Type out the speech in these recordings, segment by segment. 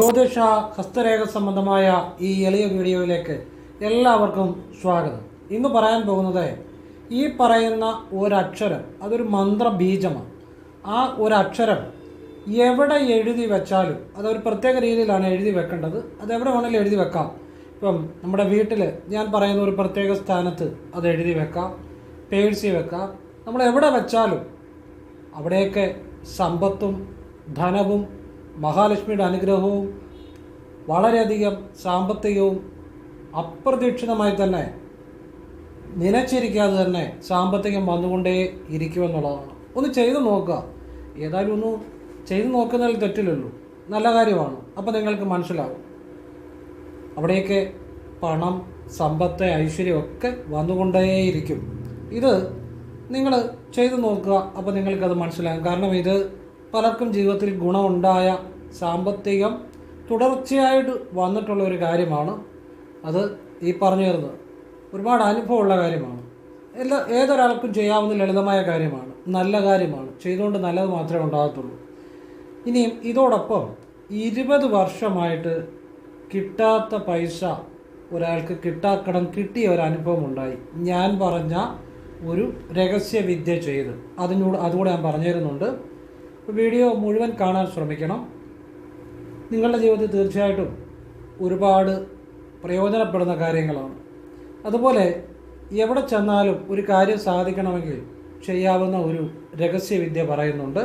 ജ്യോതിഷ ഹസ്തരേഖ സംബന്ധമായ ഈ എളിയ വീഡിയോയിലേക്ക് എല്ലാവർക്കും സ്വാഗതം. ഇന്ന് പറയാൻ പോകുന്നത് ഈ പറയുന്ന ഒരക്ഷരം അതൊരു മന്ത്രബീജമാണ്. ആ ഒരക്ഷരം എവിടെ എഴുതി വെച്ചാലും അതൊരു പ്രത്യേക രീതിയിലാണ് എഴുതി വെക്കേണ്ടത്. അത് എവിടെ വേണമെങ്കിലും എഴുതി വെക്കാം. ഇപ്പം നമ്മുടെ വീട്ടിൽ ഞാൻ പറയുന്ന ഒരു പ്രത്യേക സ്ഥാനത്ത് അത് എഴുതി വെക്കാം പേഴ്സി വെക്കാം. നമ്മൾ എവിടെ വെച്ചാലും അവിടെയൊക്കെ സമ്പത്തും ധനവും മഹാലക്ഷ്മിയുടെ അനുഗ്രഹവും വളരെയധികം സാമ്പത്തികവും അപ്രതീക്ഷിതമായി തന്നെ നനച്ചിരിക്കാതെ തന്നെ സാമ്പത്തികം വന്നുകൊണ്ടേ ഇരിക്കുമെന്നുള്ളതാണ്. ഒന്ന് ചെയ്തു നോക്കുക. ഏതായാലും ഒന്ന് ചെയ്തു നോക്കുന്നതിൽ തെറ്റില്ലല്ലോ. നല്ല കാര്യമാണ്. അപ്പോൾ നിങ്ങൾക്ക് മനസ്സിലാവും. അവിടെയൊക്കെ പണം സമ്പത്ത് ഐശ്വര്യം ഒക്കെ വന്നുകൊണ്ടേയിരിക്കും. ഇത് നിങ്ങൾ ചെയ്തു നോക്കുക. അപ്പോൾ നിങ്ങൾക്കത് മനസ്സിലാകും. കാരണം ഇത് പലർക്കും ജീവിതത്തിൽ ഗുണമുണ്ടായ സാമ്പത്തികം തുടർച്ചയായിട്ട് വന്നിട്ടുള്ള ഒരു കാര്യമാണ്. അത് ഈ പറഞ്ഞു തരുന്നത് ഒരുപാട് അനുഭവമുള്ള കാര്യമാണ്. എല്ലാ ഏതൊരാൾക്കും ചെയ്യാവുന്ന ലളിതമായ കാര്യമാണ്. നല്ല കാര്യമാണ്. ചെയ്തുകൊണ്ട് നല്ലത് മാത്രമേ ഉണ്ടാകത്തുള്ളൂ. ഇനിയും ഇതോടൊപ്പം ഇരുപത് വർഷമായിട്ട് കിട്ടാത്ത പൈസ ഒരാൾക്ക് കിട്ടാക്കടം കിട്ടിയ ഒരു അനുഭവം ഉണ്ടായി ഞാൻ പറഞ്ഞ ഒരു രഹസ്യവിദ്യ ചെയ്ത്. അതിനോട് അതുകൂടെ ഞാൻ പറഞ്ഞു തരുന്നുണ്ട്. വീഡിയോ മുഴുവൻ കാണാൻ ശ്രമിക്കണം. നിങ്ങളുടെ ജീവിതത്തിൽ തീർച്ചയായിട്ടും ഒരുപാട് പ്രയോജനപ്പെടുന്ന കാര്യങ്ങളാണ്. അതുപോലെ എവിടെ ചെന്നാലും ഒരു കാര്യം സാധിക്കണമെങ്കിൽ ചെയ്യാവുന്ന ഒരു രഹസ്യവിദ്യ പറയുന്നുണ്ട്.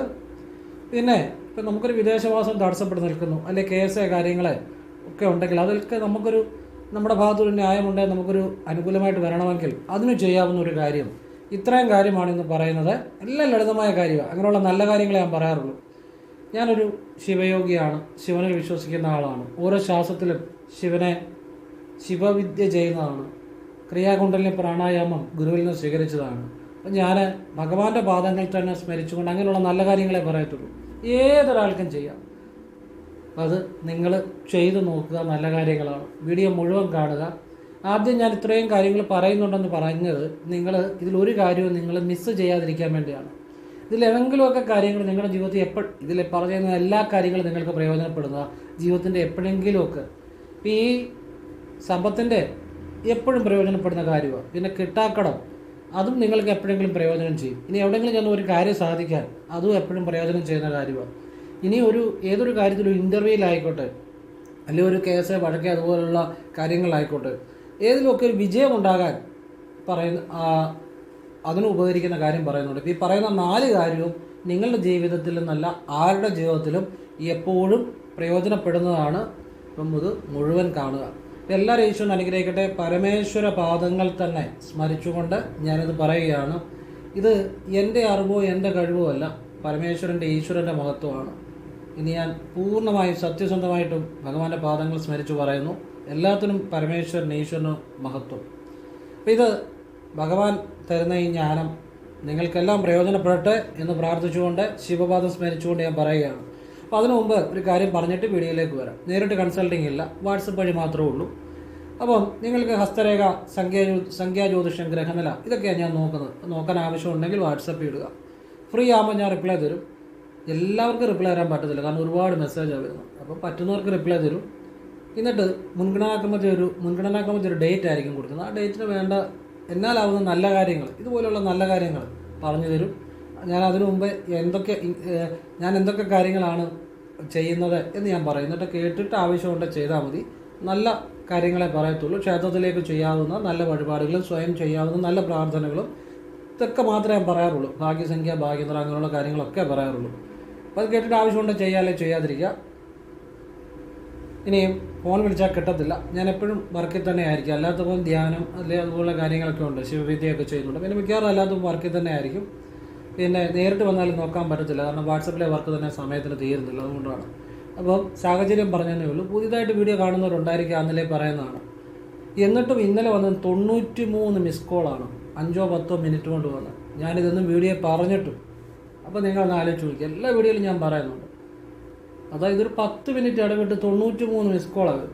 പിന്നെ ഇപ്പം നമുക്കൊരു വിദേശവാസം തടസ്സപ്പെട്ട് നിൽക്കുന്നു അല്ലെ കേസ് കാര്യങ്ങളെ ഒക്കെ ഉണ്ടെങ്കിൽ അതിലൊക്കെ നമുക്കൊരു നമ്മുടെ ഭാഗത്തൊരു ന്യായമുണ്ടെങ്കിൽ നമുക്കൊരു അനുകൂലമായിട്ട് വരണമെങ്കിൽ അതിന് ചെയ്യാവുന്ന ഒരു കാര്യം ഇത്രയും കാര്യമാണ് ഇന്ന് പറയുന്നത്. എല്ലാം ലളിതമായ കാര്യമാണ് അങ്ങനെയുള്ള നല്ല കാര്യങ്ങളെ ഞാൻ പറയാറുള്ളൂ. ഞാനൊരു ശിവയോഗിയാണ്. ശിവനിൽ വിശ്വസിക്കുന്ന ആളാണ്. ഓരോ ശ്വാസത്തിലും ശിവനെ ശിവവിദ്യ ചെയ്യുന്നതാണ്. ക്രിയാകുണ്ടലിനെ പ്രാണായാമം ഗുരുവിൽ നിന്ന് സ്വീകരിച്ചതാണ്. അപ്പം ഞാൻ ഭഗവാന്റെ പാദങ്ങൾ തന്നെ സ്മരിച്ചുകൊണ്ട് അങ്ങനെയുള്ള നല്ല കാര്യങ്ങളെ പറയത്തുള്ളൂ. ഏതൊരാൾക്കും ചെയ്യാം. അത് നിങ്ങൾ ചെയ്തു നോക്കുക. നല്ല കാര്യങ്ങളാണ്. വീഡിയോ മുഴുവൻ കാണുക. ആദ്യം ഞാൻ ഇത്രയും കാര്യങ്ങൾ പറയുന്നുണ്ടെന്ന് പറഞ്ഞത് നിങ്ങൾ ഇതിലൊരു കാര്യവും നിങ്ങൾ മിസ്സ് ചെയ്യാതിരിക്കാൻ വേണ്ടിയാണ്. ഇതിലേതെങ്കിലുമൊക്കെ കാര്യങ്ങൾ നിങ്ങളുടെ ജീവിതത്തിൽ എപ്പോൾ ഇതിൽ പറയുന്ന എല്ലാ കാര്യങ്ങളും നിങ്ങൾക്ക് പ്രയോജനപ്പെടുന്ന ജീവിതത്തിന്റെ എപ്പോഴെങ്കിലുമൊക്കെ ഈ സമ്പത്തിന്റെ എപ്പോഴും പ്രയോജനപ്പെടുന്ന കാര്യമാണ്. പിന്നെ കിട്ടാക്കടം അതും നിങ്ങൾക്ക് എപ്പോഴെങ്കിലും പ്രയോജനം ചെയ്യും. ഇനി എവിടെയെങ്കിലും ചെന്ന് ഒരു കാര്യം സാധിക്കാൻ അതും എപ്പോഴും പ്രയോജനം ചെയ്യുന്ന കാര്യമാണ്. ഇനി ഒരു ഏതൊരു കാര്യത്തിലും ഇന്റർവ്യൂവിലായിക്കോട്ടെ അല്ലെങ്കിൽ ഒരു കേസ് വഴക്ക് അതുപോലുള്ള കാര്യങ്ങളിലായിക്കോട്ടെ ഏതിലുമൊക്കെ ഒരു വിജയം ഉണ്ടാകാൻ പറയുന്ന അതിന് ഉപകരിക്കുന്ന കാര്യം പറയുന്നുണ്ട്. ഇപ്പോൾ ഈ പറയുന്ന നാല് കാര്യവും നിങ്ങളുടെ ജീവിതത്തിൽ നല്ല ആരുടെ ജീവിതത്തിലും എപ്പോഴും പ്രയോജനപ്പെടുന്നതാണ് ഇത് മുഴുവൻ കാണുക. എല്ലാവരും ഈശ്വരൻ അനുഗ്രഹിക്കട്ടെ. പരമേശ്വര പാദങ്ങൾ തന്നെ സ്മരിച്ചുകൊണ്ട് ഞാനിത് പറയുകയാണ്. ഇത് എന്റെ അറിവോ എന്റെ കഴിവോ അല്ല പരമേശ്വരന്റെ ഈശ്വരന്റെ മഹത്വമാണ്. ഇനി ഞാൻ പൂർണമായും സത്യസന്ധമായിട്ടും ഭഗവാന്റെ പാദങ്ങൾ സ്മരിച്ചു പറയുന്നു. എല്ലാത്തിനും പരമേശ്വരൻ ഈശ്വരനും മഹത്വം. അപ്പം ഇത് ഭഗവാൻ തരുന്ന ഈ ജ്ഞാനം നിങ്ങൾക്കെല്ലാം പ്രയോജനപ്പെടട്ടെ എന്ന് പ്രാർത്ഥിച്ചുകൊണ്ട് ശിവപാദം സ്മരിച്ചുകൊണ്ട് ഞാൻ പറയുകയാണ്. അപ്പോൾ അതിനു മുമ്പ് ഒരു കാര്യം പറഞ്ഞിട്ട് വീഡിയോയിലേക്ക് വരാം. നേരിട്ട് കൺസൾട്ടിംഗ് ഇല്ല വാട്സപ്പ് വഴി മാത്രമേ ഉള്ളൂ. അപ്പം നിങ്ങൾക്ക് ഹസ്തരേഖ സംഖ്യാ സംഖ്യാ സംഖ്യാജ്യോതിഷം ഗ്രഹനില ഇതൊക്കെയാണ് ഞാൻ നോക്കുന്നത്. നോക്കാൻ ആവശ്യമുണ്ടെങ്കിൽ വാട്സപ്പ് ഇടുക. ഫ്രീ ആകുമ്പോൾ ഞാൻ റിപ്ലൈ തരും. എല്ലാവർക്കും റിപ്ലൈ തരാൻ പറ്റത്തില്ല കാരണം ഒരുപാട് മെസ്സേജാണ് വരുന്നത്. അപ്പോൾ പറ്റുന്നവർക്ക് റിപ്ലൈ തരും. എന്നിട്ട് മുൻഗണനാക്രമത്തിൽ ഒരു മുൻഗണനാക്രമത്തിൽ ഒരു ഡേറ്റ് ആയിരിക്കും കൊടുക്കുന്നത്. ആ ഡേറ്റിന് വേണ്ട എന്നാലാവുന്ന നല്ല കാര്യങ്ങൾ. ഇതുപോലെയുള്ള നല്ല കാര്യങ്ങൾ പറഞ്ഞു തരും. ഞാൻ അതിനു മുമ്പ് എന്തൊക്കെ ഞാൻ എന്തൊക്കെ കാര്യങ്ങളാണ് ചെയ്യുന്നത് എന്ന് ഞാൻ പറയും. എന്നിട്ട് കേട്ടിട്ട് ആവശ്യമുണ്ട് ചെയ്താൽ മതി. നല്ല കാര്യങ്ങളെ പറയത്തുള്ളൂ. ക്ഷേത്രത്തിലേക്ക് ചെയ്യാവുന്ന നല്ല വഴിപാടുകളും സ്വയം ചെയ്യാവുന്ന നല്ല പ്രാർത്ഥനകളും ഇതൊക്കെ മാത്രമേ ഞാൻ പറയാറുള്ളൂ. ഭാഗ്യസംഖ്യ ഭാഗ്യനിറ അങ്ങനെയുള്ള കാര്യങ്ങളൊക്കെ പറയാറുള്ളൂ. അപ്പോൾ അത് കേട്ടിട്ട് ആവശ്യമുണ്ട് ചെയ്യാല്ലേ ചെയ്യാതിരിക്കുക. ഇനിയും ഫോൺ വിളിച്ചാൽ കിട്ടത്തില്ല. ഞാൻ എപ്പോഴും വർക്കിൽ തന്നെ ആയിരിക്കും. അല്ലാത്തപ്പോൾ ധ്യാനം അല്ലെങ്കിൽ അതുപോലെ കാര്യങ്ങളൊക്കെ ഉണ്ട്. ശിവവിദ്യയൊക്കെ ചെയ്യുന്നുണ്ട്. പിന്നെ മിക്കവാറും അല്ലാത്തപ്പോൾ വർക്കിൽ തന്നെ ആയിരിക്കും. പിന്നെ നേരിട്ട് വന്നാലും നോക്കാൻ പറ്റത്തില്ല. കാരണം വാട്സപ്പിലെ വർക്ക് തന്നെ സമയത്തിന് തീരുന്നില്ല. അതുകൊണ്ടാണ്. അപ്പം സാഹചര്യം പറഞ്ഞതേ ഉള്ളൂ. പുതിയതായിട്ട് വീഡിയോ കാണുന്നവരുണ്ടായിരിക്കും അന്നലെ പറയുന്നതാണ്. എന്നിട്ടും ഇന്നലെ വന്നത് തൊണ്ണൂറ്റി മൂന്ന് മിസ് കോളാണ് അഞ്ചോ പത്തോ മിനിറ്റ് കൊണ്ട് വന്നത്. ഞാനിതൊന്നും വീഡിയോ പറഞ്ഞിട്ടും. അപ്പോൾ നിങ്ങളൊന്ന് ആലോചിച്ച് നോക്കി എല്ലാ വീഡിയോയിലും ഞാൻ പറയുന്നുണ്ട്. അതായത് ഒരു പത്ത് മിനിറ്റ് ഇടവിട്ട് തൊണ്ണൂറ്റി മൂന്ന് മിസ് കോളാണ്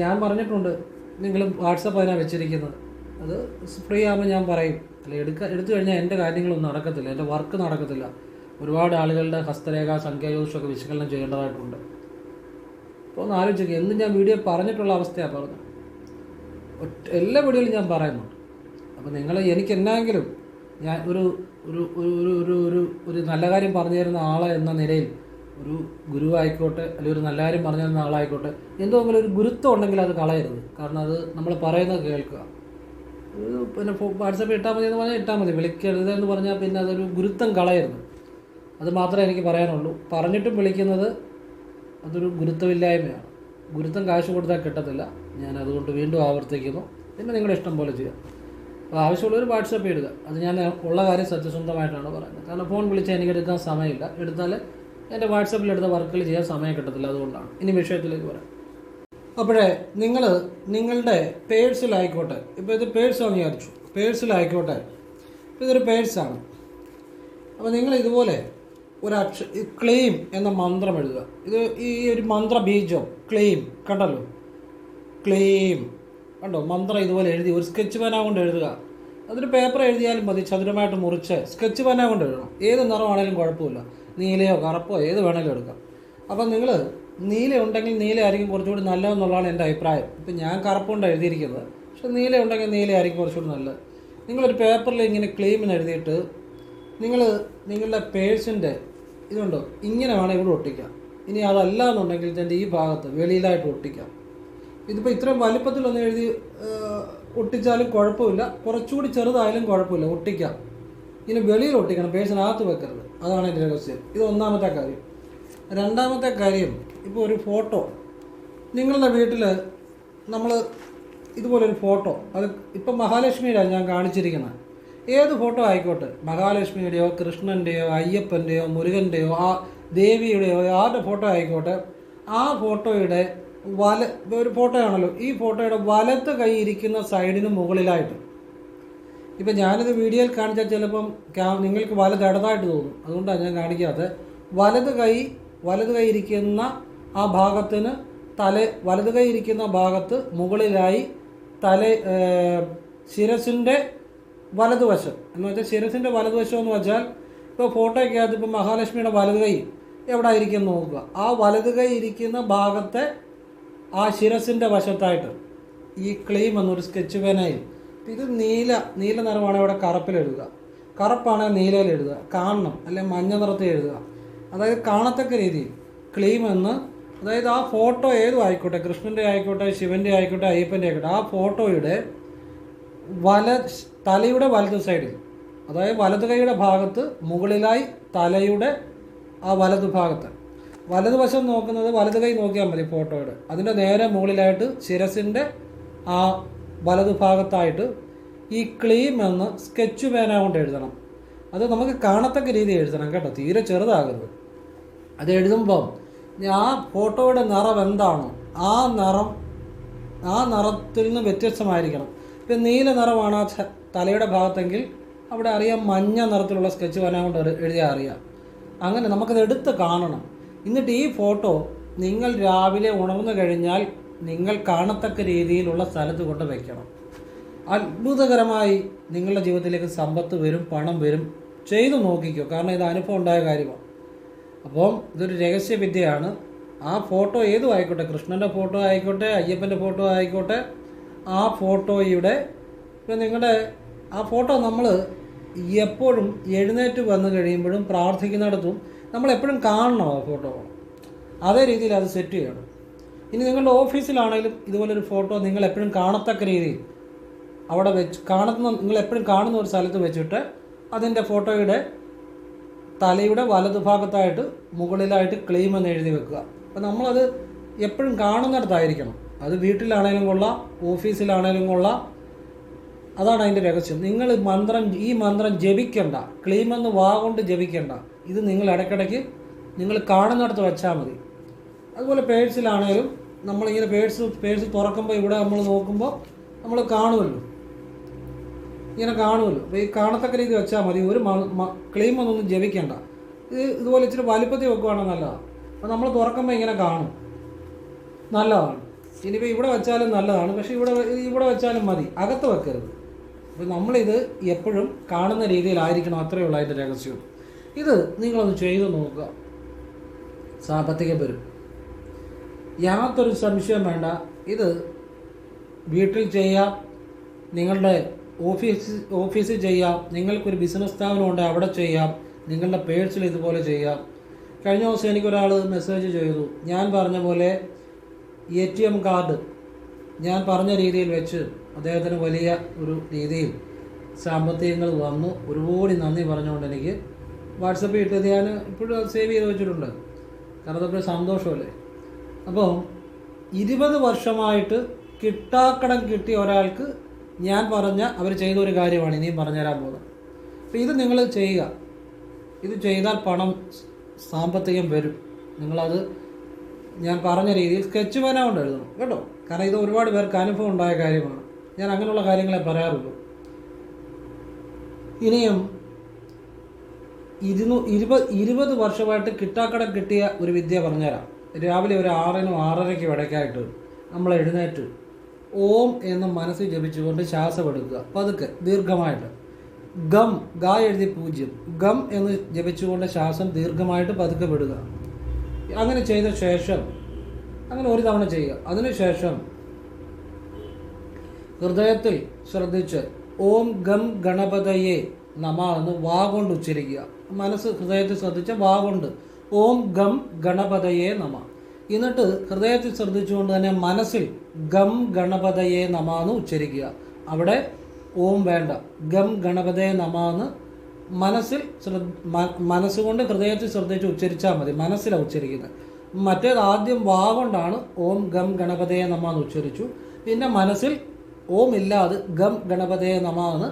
ഞാൻ പറഞ്ഞിട്ടുണ്ട് നിങ്ങൾ വാട്സപ്പ് അതിനാണ് വെച്ചിരിക്കുന്നത്. അത് ഫ്രീ ആകുമ്പോൾ ഞാൻ പറയും. അല്ല എടുക്ക എടുത്തു കഴിഞ്ഞാൽ എന്റെ കാര്യങ്ങളൊന്നും നടക്കത്തില്ല എന്റെ വർക്ക് നടക്കത്തില്ല. ഒരുപാട് ആളുകളുടെ ഹസ്തരേഖ സംഖ്യാജ്യോതിഷമൊക്കെ വിശകലനം ചെയ്യേണ്ടതായിട്ടുണ്ട്. അപ്പോൾ ഒന്ന് ആലോചിക്കുക എന്ന് ഞാൻ വീഡിയോ പറഞ്ഞിട്ടുള്ള അവസ്ഥയാണ് പറഞ്ഞത്. ഒറ്റ എല്ലാ വീഡിയോയിലും ഞാൻ പറയുന്നുണ്ട്. അപ്പോൾ നിങ്ങൾ എനിക്ക് എന്നെങ്കിലും ഞാൻ ഒരു ഒരു ഒരു ഒരു ഒരു ഒരു നല്ല കാര്യം പറഞ്ഞു തരുന്ന ആളെ എന്ന നിലയിൽ ഒരു ഗുരു ആയിക്കോട്ടെ അല്ലെങ്കിൽ ഒരു നല്ല കാര്യം പറഞ്ഞു തരുന്ന ആളായിക്കോട്ടെ എന്തെങ്കിലും ഒരു ഗുരുത്വം ഉണ്ടെങ്കിൽ അത് കളയരുത്. കാരണം അത് നമ്മൾ പറയുന്നത് കേൾക്കുക. പിന്നെ വാട്സപ്പ് ഇട്ടാൽ മതി എന്ന് പറഞ്ഞാൽ ഇട്ടാൽ മതി വിളിക്കരുത് എന്ന് പറഞ്ഞാൽ പിന്നെ അതൊരു ഗുരുത്വം കളയരുത്. അത് മാത്രമേ എനിക്ക് പറയാനുള്ളൂ. പറഞ്ഞിട്ടും വിളിക്കുന്നത് അതൊരു ഗുരുത്വമില്ലായ്മയാണ്. ഗുരുത്വം കാശ് കൊടുത്താൽ കിട്ടത്തില്ല. ഞാൻ അതുകൊണ്ട് വീണ്ടും ആവർത്തിക്കുന്നു. പിന്നെ നിങ്ങളുടെ ഇഷ്ടം പോലെ ചെയ്യാം. അപ്പോൾ ആവശ്യമുള്ളവർ വാട്സപ്പ് എഴുതുക അത് ഞാൻ ഉള്ള കാര്യം സത്യസന്ധമായിട്ടാണ് പറയുന്നത്. കാരണം ഫോൺ വിളിച്ചാൽ എനിക്ക് എടുക്കാൻ സമയമില്ല. എടുത്താൽ എന്റെ വാട്സപ്പിൽ എടുത്ത വർക്കുകൾ ചെയ്യാൻ സമയം കിട്ടത്തില്ല. അതുകൊണ്ടാണ്. ഇനി വിഷയത്തിലേക്ക് വരാം. അപ്പോഴേ നിങ്ങൾ നിങ്ങളുടെ പേഴ്സിലായിക്കോട്ടെ. ഇപ്പോൾ ഇത് പേഴ്സാണെന്ന് വിചാരിച്ചു. പേഴ്സിലായിക്കോട്ടെ. ഇപ്പോൾ ഇതൊരു പേഴ്സാണ്. അപ്പോൾ നിങ്ങൾ ഇതുപോലെ ഒരു അക്ഷ ക്ലെയിം എന്ന മന്ത്രം എഴുതുക. ഇത് ഈ ഒരു മന്ത്ര ബീജം ക്ലെയിം. കണ്ടല്ലോ? ക്ലെയിം. കണ്ടോ? മന്ത്രം ഇതുപോലെ എഴുതി ഒരു സ്കെച്ച് പേന കൊണ്ട് എഴുതുക. അതിന് പേപ്പർ എഴുതിയാലും മതി ചതുരമായിട്ട് മുറിച്ച് സ്കെച്ച് പേന കൊണ്ട് എഴുതണം. ഏത് നിറമാണേലും കുഴപ്പമില്ല. നീലയോ കറുപ്പോ ഏത് വേണേലും എടുക്കാം. അപ്പം നിങ്ങൾ നീല ഉണ്ടെങ്കിൽ നീല ആയിരിക്കും കുറച്ചുകൂടി നല്ലതെന്നുള്ളതാണ് എന്റെ അഭിപ്രായം. ഇപ്പം ഞാൻ കറുപ്പുകൊണ്ട് എഴുതിയിരിക്കുന്നത്. പക്ഷെ നീല ഉണ്ടെങ്കിൽ നീല ആയിരിക്കും കുറച്ചുകൂടി നല്ലത്. നിങ്ങളൊരു പേപ്പറിൽ ഇങ്ങനെ ക്ലെയിമിന് എഴുതിയിട്ട് നിങ്ങൾ നിങ്ങളുടെ പേഴ്സിന്റെ ഇതുണ്ടോ? ഇങ്ങനെ വേണം ഇവിടെ ഒട്ടിക്കാം. ഇനി അതല്ല എന്നുണ്ടെങ്കിൽ ഇതിന്റെ ഈ ഭാഗത്ത് വെളിയിലായിട്ട് ഒട്ടിക്കാം. ഇതിപ്പോൾ ഇത്രയും ഒന്ന് എഴുതി ഒട്ടിച്ചാലും കുഴപ്പമില്ല. കുറച്ചുകൂടി ചെറുതായാലും കുഴപ്പമില്ല ഒട്ടിക്കാം. ഇനി വെളിയിൽ ഒട്ടിക്കണം പേഴ്സിനകത്ത് വെക്കരുത്. അതാണ് എന്റെ രഹസ്യം. ഇത് ഒന്നാമത്തെ കാര്യം. രണ്ടാമത്തെ കാര്യം ഇപ്പോൾ ഒരു ഫോട്ടോ. നിങ്ങളുടെ വീട്ടിൽ നമ്മൾ ഇതുപോലൊരു ഫോട്ടോ. അത് ഇപ്പം മഹാലക്ഷ്മിയുടെയാണ് ഞാൻ കാണിച്ചിരിക്കുന്നത്. ഏത് ഫോട്ടോ ആയിക്കോട്ടെ മഹാലക്ഷ്മിയുടെയോ കൃഷ്ണന്റെയോ അയ്യപ്പന്റെയോ മുരുകന്റെയോ ആ ദേവിയുടെയോ ആരുടെ ഫോട്ടോ ആയിക്കോട്ടെ ആ ഫോട്ടോയുടെ വല ഒരു ഫോട്ടോ ആണല്ലോ ഈ ഫോട്ടോയുടെ വലത്ത് കൈ ഇരിക്കുന്ന സൈഡിന് മുകളിലായിട്ട്. ഇപ്പം ഞാനിത് വീഡിയോയിൽ കാണിച്ചാൽ ചിലപ്പം നിങ്ങൾക്ക് വലത് ഇടതായിട്ട് തോന്നും. അതുകൊണ്ടാണ് ഞാൻ കാണിക്കാത്തത് വലത് കൈ വലത് കൈ ഇരിക്കുന്ന ആ ഭാഗത്തിന് തല വലത് കൈ ഇരിക്കുന്ന ഭാഗത്ത് മുകളിലായി തല ശിരസിന്റെ വലതുവശം എന്ന് വെച്ചാൽ ശിരസിന്റെ വലതുവശം എന്ന് വെച്ചാൽ ഇപ്പോൾ ഫോട്ടോയ്ക്കകത്ത് ഇപ്പോൾ മഹാലക്ഷ്മിയുടെ വലത് കൈ എവിടെ ആയിരിക്കും നോക്കുക. ആ വലത് കൈ ഇരിക്കുന്ന ഭാഗത്തെ ആ ശിരസിന്റെ വശത്തായിട്ട് ഈ ക്ലെയിം എന്നൊരു സ്കെച്ച് പേനയിൽ ഇത് നീല നീല നിറമാണ് ഇവിടെ കറുപ്പിൽ എഴുതുക. കറുപ്പാണ് നീലയിൽ എഴുതുക. കാണണം അല്ലെങ്കിൽ മഞ്ഞ നിറത്തിൽ എഴുതുക. അതായത് കാണത്തക്ക രീതിയിൽ ക്ലെയിം എന്ന് അതായത് ആ ഫോട്ടോ ഏതും ആയിക്കോട്ടെ കൃഷ്ണന്റെ ആയിക്കോട്ടെ ശിവന്റെ ആയിക്കോട്ടെ അയ്യപ്പന്റെ ആയിക്കോട്ടെ ആ ഫോട്ടോയുടെ വല തലയുടെ വലത് സൈഡിൽ അതായത് വലത് കൈയുടെ ഭാഗത്ത് മുകളിലായി തലയുടെ ആ വലത് ഭാഗത്ത് വലതുവശം നോക്കുന്നത് വലത് കൈ നോക്കിയാൽ മതി ഫോട്ടോയുടെ. അതിന്റെ നേരെ മുകളിലായിട്ട് ശിരസിന്റെ ആ വലതു ഭാഗത്തായിട്ട് ഈ ക്ലീം എന്ന് സ്കെച്ച് പേന കൊണ്ട് എഴുതണം. അത് നമുക്ക് കാണത്തക്ക രീതി എഴുതണം കേട്ടോ. തീരെ ചെറുതാകരുത്. അത് എഴുതുമ്പം ആ ഫോട്ടോയുടെ നിറം എന്താണോ? ആ നിറം ആ നിറത്തിൽ നിന്ന് വ്യത്യസ്തമായിരിക്കണം. ഇപ്പം നീല നിറമാണ് ആ തലയുടെ ഭാഗത്തെങ്കിൽ അവിടെ അറിയാം മഞ്ഞ നിറത്തിലുള്ള സ്കെച്ച് പേന കൊണ്ട് എഴു- എഴുതിയാൽ അറിയാം. അങ്ങനെ നമുക്കത് എടുത്ത് കാണണം. എന്നിട്ട് ഈ ഫോട്ടോ നിങ്ങൾ രാവിലെ ഉണർന്നു കഴിഞ്ഞാൽ നിങ്ങൾ കാണത്തക്ക രീതിയിലുള്ള സ്ഥലത്ത് കൊണ്ട് വയ്ക്കണം അത്ഭുതകരമായി നിങ്ങളുടെ ജീവിതത്തിലേക്ക് സമ്പത്ത് വരും പണം വരും. ചെയ്തു നോക്കിക്കോ കാരണം ഇത് അനുഭവം ഉണ്ടായ കാര്യമാണ്. അപ്പം ഇതൊരു രഹസ്യവിദ്യയാണ്. ആ ഫോട്ടോ ഏതും ആയിക്കോട്ടെ കൃഷ്ണന്റെ ഫോട്ടോ ആയിക്കോട്ടെ അയ്യപ്പന്റെ ഫോട്ടോ ആയിക്കോട്ടെ ആ ഫോട്ടോയുടെ ഇപ്പം നിങ്ങളുടെ ആ ഫോട്ടോ നമ്മൾ എപ്പോഴും എഴുന്നേറ്റ് വന്നു കഴിയുമ്പോഴും പ്രാർത്ഥിക്കുന്നിടത്തും നമ്മൾ എപ്പോഴും കാണണം ആ ഫോട്ടോ? അതേ രീതിയിൽ അത് സെറ്റ് ചെയ്യണം. ഇനി നിങ്ങളുടെ ഓഫീസിലാണെങ്കിലും ഇതുപോലൊരു ഫോട്ടോ നിങ്ങൾ എപ്പോഴും കാണത്തക്ക രീതിയിൽ അവിടെ വെച്ച് കാണുന്ന നിങ്ങൾ എപ്പോഴും കാണുന്ന ഒരു സ്ഥലത്ത് വെച്ചിട്ട് അതിന്റെ ഫോട്ടോയുടെ തലയുടെ വലതുഭാഗത്തായിട്ട് മുകളിലായിട്ട് ക്ലെയിം എന്ന് എഴുതി വെക്കുക. അപ്പം നമ്മളത് എപ്പോഴും കാണുന്നിടത്തായിരിക്കണം. അത് വീട്ടിലാണേലും കൊള്ളാം ഓഫീസിലാണേലും കൊള്ളാം അതാണ് അതിന്റെ രഹസ്യം. നിങ്ങൾ മന്ത്രം ഈ മന്ത്രം ജപിക്കണ്ട. ക്ലീമെന്ന് വാ കൊണ്ട് ജപിക്കണ്ട. ഇത് നിങ്ങൾ ഇടയ്ക്കിടയ്ക്ക് നിങ്ങൾ കാണുന്നിടത്ത് വെച്ചാൽ മതി. അതുപോലെ പേഴ്സിലാണേലും നമ്മളിങ്ങനെ പേഴ്സ് പേഴ്സ് തുറക്കുമ്പോൾ ഇവിടെ നമ്മൾ നോക്കുമ്പോൾ നമ്മൾ കാണുമല്ലോ. ഇങ്ങനെ കാണുമല്ലോ. അപ്പോൾ ഈ കാണത്തക്ക രീതി വെച്ചാൽ മതി. ഒരു ക്ലെയിം ഒന്നും ജപിക്കണ്ട. ഇത് ഇതുപോലെ ഇച്ചിരി വലിപ്പത്തിൽ വെക്കുവാണെങ്കിൽ നല്ലതാണ് അപ്പോൾ നമ്മൾ തുറക്കുമ്പോൾ ഇങ്ങനെ കാണും. നല്ലതാണ്. ഇനിയിപ്പോൾ ഇവിടെ വെച്ചാലും നല്ലതാണ്. പക്ഷേ ഇവിടെ ഇവിടെ വെച്ചാലും മതി. അകത്ത് വെക്കരുത്. അപ്പോൾ നമ്മളിത് എപ്പോഴും കാണുന്ന രീതിയിലായിരിക്കണം അത്രയേ ഉള്ളൂ അതിന്റെ രഹസ്യം ഇത് നിങ്ങളൊന്ന് ചെയ്ത് നോക്കുക. സാമ്പത്തിക വരും യാതൊരു സംശയം വേണ്ട. ഇത് വീട്ടിൽ ചെയ്യാം. നിങ്ങളുടെ ഓഫീസ് ഓഫീസിൽ ചെയ്യാം. നിങ്ങൾക്കൊരു ബിസിനസ് സ്ഥാപനം സ്ഥാപനമുണ്ട് അവിടെ ചെയ്യാം. നിങ്ങളുടെ പേഴ്സിൽ ഇതുപോലെ ചെയ്യാം. കഴിഞ്ഞ ദിവസം എനിക്കൊരാൾ മെസ്സേജ് ചെയ്തു. ഞാൻ പറഞ്ഞ പോലെ എ ടി എം കാർഡ് ഞാൻ പറഞ്ഞ രീതിയിൽ വെച്ച് അദ്ദേഹത്തിന് വലിയ ഒരു രീതിയിൽ സാമ്പത്തികങ്ങൾ വന്നു. ഒരുപാട് നന്ദി പറഞ്ഞുകൊണ്ട് എനിക്ക് വാട്സപ്പിൽ ഇട്ടത് ഞാൻ ഇപ്പോഴും സേവ് ചെയ്ത് വെച്ചിട്ടുണ്ട്. കാരണം അതൊക്കെ സന്തോഷമല്ലേ? അപ്പോൾ ഇരുപത് വർഷമായിട്ട് കിട്ടാക്കടം കിട്ടിയ ഒരാൾക്ക് ഞാൻ പറഞ്ഞ അവർ ചെയ്ത ഒരു കാര്യമാണ് ഇനിയും പറഞ്ഞുതരാൻ പോകുന്നത്. അപ്പോൾ ഇത് നിങ്ങൾ ചെയ്യുക. ഇത് ചെയ്താൽ പണം സാമ്പത്തികം വരും. നിങ്ങളത് ഞാൻ പറഞ്ഞ രീതിയിൽ സ്കെച്ച് പേന കൊണ്ട് എഴുതണം. കേട്ടോ? കാരണം ഇത് ഒരുപാട് പേർക്ക് അനുഭവം ഉണ്ടായ കാര്യമാണ്. ഞാൻ അങ്ങനെയുള്ള കാര്യങ്ങളെ പറയാറുള്ളൂ. ഇനിയും ഇരുന്നൂ ഇരുപത് ഇരുപത് വർഷമായിട്ട് കിട്ടാക്കടം കിട്ടിയ ഒരു വിദ്യ പറഞ്ഞുതരാം. രാവിലെ ഒരു ആറിനും ആറരയ്ക്കും ഇടയ്ക്കായിട്ട് നമ്മൾ എഴുന്നേറ്റ് ഓം എന്ന് മനസ്സിൽ ജപിച്ചുകൊണ്ട് ശ്വാസം എടുക്കുക. പതുക്കെ ദീർഘമായിട്ട്. ഗം ഗ എഴുതി പൂജ്യം. ഗം എന്ന് ജപിച്ചുകൊണ്ട് ശ്വാസം ദീർഘമായിട്ട് പതുക്കെ വിടുക. അങ്ങനെ ചെയ്ത ശേഷം അങ്ങനെ ഒരു തവണ ചെയ്യുക. അതിനുശേഷം ഹൃദയത്തിൽ ശ്രദ്ധിച്ച് ഓം ഗം ഗണപതയെ നമ എന്ന് വാ കൊണ്ട് ഉച്ചരിക്കുക. മനസ്സ് ഹൃദയത്തിൽ ശ്രദ്ധിച്ച വാ കൊണ്ട് ഓം ഗം ഗണപതയെ നമ. എന്നിട്ട് ഹൃദയത്തിൽ ശ്രദ്ധിച്ചുകൊണ്ട് തന്നെ മനസ്സിൽ ഗം ഗണപതയെ നമ എന്ന് ഉച്ചരിക്കുക. അവിടെ ഓം വേണ്ട ഗം ഗണപതയെ നമ എന്ന് മനസ്സിൽ മനസ്സുകൊണ്ട് ഹൃദയത്തിൽ ശ്രദ്ധിച്ച് ഉച്ചരിച്ചാൽ മതി. മനസ്സിലാണ് ഉച്ചരിക്കുന്നത്. മറ്റേത് ആദ്യം വാ കൊണ്ടാണ് ഓം ഗം ഗണപതയെ നമ എന്ന് ഉച്ചരിച്ചു. പിന്നെ മനസ്സിൽ ഓം ഇല്ലാതെ ഗം ഗണപതയെ നമ എന്ന്